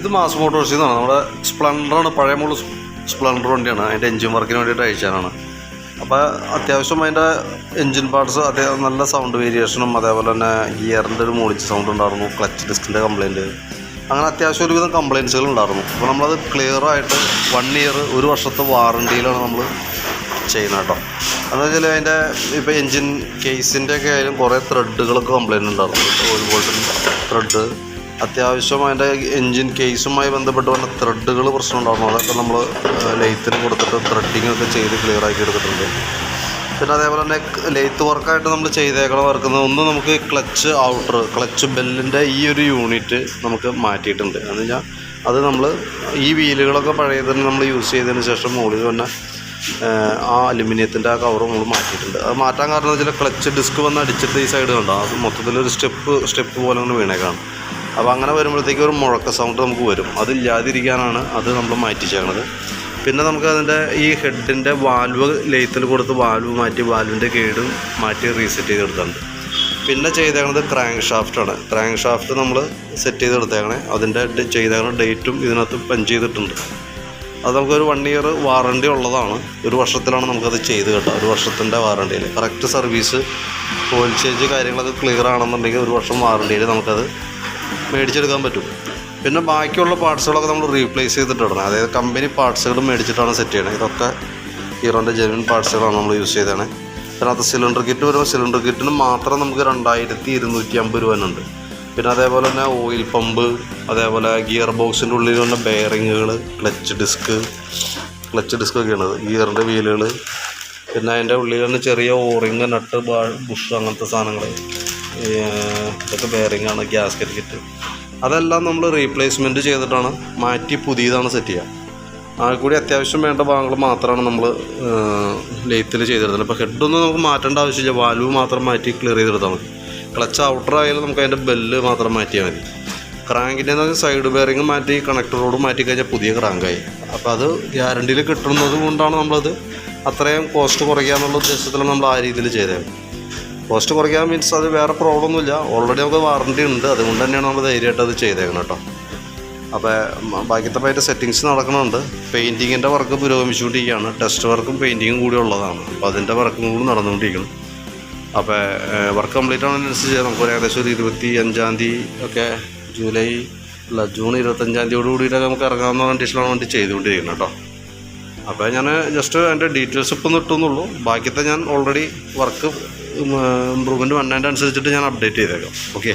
ഇത് മാസ് മോട്ടോഴ്സിൽ നിന്നാണ് നമ്മുടെ സ്പ്ലൻഡറാണ് പഴയ മോൾ സ്പ്ലൻഡർ വണ്ടിയാണ്. അതിന്റെ എൻജിൻ വർക്കിന് വേണ്ടിയിട്ട് അയച്ചാണ് അപ്പോൾ അത്യാവശ്യം അതിന്റെ എൻജിൻ പാർട്സ് അതേ നല്ല സൗണ്ട് വേരിയേഷനും അതേപോലെ തന്നെ ഗിയറിന്റെ ഒരു മൂളിച്ച് സൗണ്ട് ഉണ്ടായിരുന്നു. ക്ലച്ച് ഡിസ്കിന്റെ കംപ്ലയിന്റ് അങ്ങനെ അത്യാവശ്യം ഒരുവിധം കംപ്ലയിൻസുകൾ ഉണ്ടായിരുന്നു. അപ്പോൾ നമ്മളത് ക്ലിയർ ആയിട്ട് വൺ ഇയർ ഒരു വർഷത്തെ വാറണ്ടിയിലാണ് നമ്മൾ ചെയ്യുന്നത് കേട്ടോ. എന്താ വെച്ചാൽ അതിന്റെ ഇപ്പോൾ എൻജിൻ കേസിന്റെ ഒക്കെ ആയാലും കുറേ ത്രെഡുകളൊക്കെ കംപ്ലയിന്റ് ഉണ്ടായിരുന്നു. ഒരു ബോൾട്ടിന്റെ ത്രെഡ് അത്യാവശ്യം അതിന്റെ എൻജിൻ കേസുമായി ബന്ധപ്പെട്ട് വന്ന ത്രെഡുകൾ പ്രശ്നം ഉണ്ടായിരുന്നു അതൊക്കെ നമ്മൾ ലെയ്ത്തിന് കൊടുത്തിട്ട് ത്രെഡിങ് ഒക്കെ ചെയ്ത് ക്ലിയർ ആക്കി എടുത്തിട്ടുണ്ട്. പിന്നെ അതേപോലെ തന്നെ ലെയ്ത്ത് വർക്കായിട്ട് നമ്മൾ ചെയ്തേക്കണ വർക്കുന്ന ഒന്ന് നമുക്ക് ക്ലച്ച് ഔട്ടർ ക്ലച്ച് ബെല്ലിന്റെ ഈ ഒരു യൂണിറ്റ് നമുക്ക് മാറ്റിയിട്ടുണ്ട്. എന്ന് വെച്ചാൽ അത് നമ്മൾ ഈ വീലുകളൊക്കെ പഴയതിന് നമ്മൾ യൂസ് ചെയ്തതിന് ശേഷം മുകളിൽ തന്നെ ആ അലുമിനിയത്തിന്റെ ആ കവർ നമ്മൾ മാറ്റിയിട്ടുണ്ട്. അത് മാറ്റാൻ കാരണം എന്ന് വെച്ചാൽ ക്ലച്ച് ഡിസ്ക് വന്ന് അടിച്ചിട്ട് ഈ സൈഡ് കണ്ടോ? അത് മൊത്തത്തിലൊരു സ്റ്റെപ്പ് സ്റ്റെപ്പ് പോലെ അങ്ങനെ വീണേക്കാണ്. അപ്പോൾ അങ്ങനെ വരുമ്പോഴത്തേക്ക് ഒരു മുഴക്ക സൗണ്ട് നമുക്ക് വരും. അതില്ലാതിരിക്കാനാണ് അത് നമ്മൾ മാറ്റി ചേർന്നത് പിന്നെ നമുക്ക് അതിന്റെ ഈ ഹെഡിന്റെ വാൽവ് ലെയ്ത്തിൽ കൊടുത്ത് വാൽവ് മാറ്റി വാൽവിന്റെ കേടും മാറ്റി റീസെറ്റ് ചെയ്തെടുത്തിട്ടുണ്ട് പിന്നെ ചെയ്തേക്കണത് ക്രാങ്ക് ഷാഫ്റ്റാണ് ക്രാങ്ക് ഷാഫ്റ്റ് നമ്മൾ സെറ്റ് ചെയ്തെടുത്തേക്കണേ. അതിന്റെ ചെയ്തേക്കണ ഡേറ്റും ഇതിനകത്ത് പഞ്ച് ചെയ്തിട്ടുണ്ട്. അത് നമുക്കൊരു വൺ ഇയർ വാറണ്ടി ഉള്ളതാണ്. ഒരു വർഷത്തിലാണ് നമുക്കത് ചെയ്ത് കേട്ടോ. ഒരു വർഷത്തിന്റെ വാറണ്ടിയിൽ കറക്റ്റ് സർവീസ് ഓയിൽ ചേഞ്ച് കാര്യങ്ങളൊക്കെ ക്ലിയർ ആണെന്നുണ്ടെങ്കിൽ ഒരു വർഷം വാറണ്ടിയിൽ നമുക്കത് മേടിച്ചെടുക്കാൻ പറ്റും. പിന്നെ ബാക്കിയുള്ള പാർട്സുകളൊക്കെ നമ്മൾ റീപ്ലേസ് ചെയ്തിട്ടിടണം. അതായത് കമ്പനി പാർട്സുകൾ മേടിച്ചിട്ടാണ് സെറ്റ് ചെയ്യണത് ഇതൊക്കെ ഹീറോന്റെ ജെനുവിൻ പാർട്സുകളാണ് നമ്മൾ യൂസ് ചെയ്തത് ഇതിനകത്ത് സിലിണ്ടർ കിറ്റ് വരുമ്പോൾ സിലിണ്ടർ കിറ്റിന് മാത്രം നമുക്ക് രണ്ടായിരത്തി ഇരുന്നൂറ്റി അമ്പത് രൂപ ഉണ്ട് പിന്നെ അതേപോലെ തന്നെ ഓയിൽ പമ്പ് അതേപോലെ ഗിയർ ബോക്സിന്റെ ഉള്ളിൽ വന്ന ബെയറിങ്ങുകൾ ക്ലച്ച് ഡിസ്ക് ക്ലച്ച് ഡിസ്ക് ഒക്കെയാണ് ഗിയറിന്റെ വീലുകൾ പിന്നെ അതിന്റെ ഉള്ളിൽ തന്നെ ചെറിയ ഓറിങ് നട്ട് ബുഷ് അങ്ങനത്തെ സാധനങ്ങൾ ഇതൊക്കെ ബെയറിംഗ് ആണ് ഗ്യാസ്കറ്റ് കിറ്റ് അതെല്ലാം നമ്മൾ റീപ്ലേസ്മെന്റ് ചെയ്തിട്ടാണ് മാറ്റി പുതിയതാണ് സെറ്റ് ചെയ്യുക ആ കൂടി അത്യാവശ്യം വേണ്ട ഭാഗങ്ങൾ മാത്രമാണ് നമ്മൾ ലേത്തിൽ ചെയ്തെടുത്തത് അപ്പോൾ ഹെഡൊന്നും നമുക്ക് മാറ്റേണ്ട ആവശ്യമില്ല. വാൽവ് മാത്രം മാറ്റി ക്ലിയർ ചെയ്തെടുത്താൽ മതി. ക്ലച്ച് ഔട്ടർ ആയാലും നമുക്ക് അതിന്റെ ബെല്ല് മാത്രം മാറ്റിയാൽ മതി. ക്രാങ്കിന്റെ സൈഡ് ബെയറിങ് മാറ്റി കണക്ടറോട് മാറ്റി കഴിഞ്ഞാൽ പുതിയ ക്രാങ്കായി അപ്പോൾ അത് ഗ്യാരണ്ടിയിൽ കിട്ടുന്നത് കൊണ്ടാണ് നമ്മളത് അത്രയും കോസ്റ്റ് കുറയ്ക്കുക എന്നുള്ള ഉദ്ദേശത്തിലാണ് നമ്മൾ ആ രീതിയിൽ ചെയ്തത്. കോസ്റ്റ് കുറയ്ക്കാൻ മീൻസ് അത് വേറെ പ്രോബ്ലം ഒന്നുമില്ല. ഓൾറെഡി നമുക്ക് വാറണ്ടി ഉണ്ട്. അതുകൊണ്ട് തന്നെയാണ് നമ്മൾ ധൈര്യമായിട്ട് അത് ചെയ്തേക്കുന്നത് കേട്ടോ. അപ്പോൾ ബാക്കിയത്തെ അതിന്റെ സെറ്റിങ്സ് നടക്കുന്നുണ്ട് പെയിന്റിങ്ങിന്റെ വർക്ക് പുരോഗമിച്ചുകൊണ്ടിരിക്കുകയാണ്. ടെസ്റ്റ് വർക്കും പെയിന്റിങ്ങും കൂടി ഉള്ളതാണ്. അപ്പോൾ അതിന്റെ വർക്കും കൂടി നടന്നുകൊണ്ടിരിക്കുന്നു. അപ്പോൾ വർക്ക് കംപ്ലീറ്റ് ആവുന്നതിനനുസരിച്ച് നമുക്ക് ഏകദേശം ഒരു ഇരുപത്തി അഞ്ചാം തീയതി ഒക്കെ ജൂലൈ അല്ല ജൂൺ ഇരുപത്തഞ്ചാം തീയതിയോട് കൂടിയിട്ടൊക്കെ നമുക്ക് ഇറങ്ങാമെന്ന് കണ്ടീഷനാണ് വേണ്ടി ചെയ്തുകൊണ്ടിരിക്കുന്നത് കേട്ടോ. അപ്പോൾ ഞാൻ ജസ്റ്റ് അതിന്റെ ഡീറ്റെയിൽസ് ഇപ്പം നിട്ടുന്നുള്ളൂ ബാക്കിയത്തെ ഞാൻ ഓൾറെഡി വർക്ക് ഇമ്പ്രൂവ്മെന്റ് വന്നതിന്റെ അനുസരിച്ചിട്ട് ഞാൻ അപ്ഡേറ്റ് ചെയ്തേക്കാം. ഓക്കെ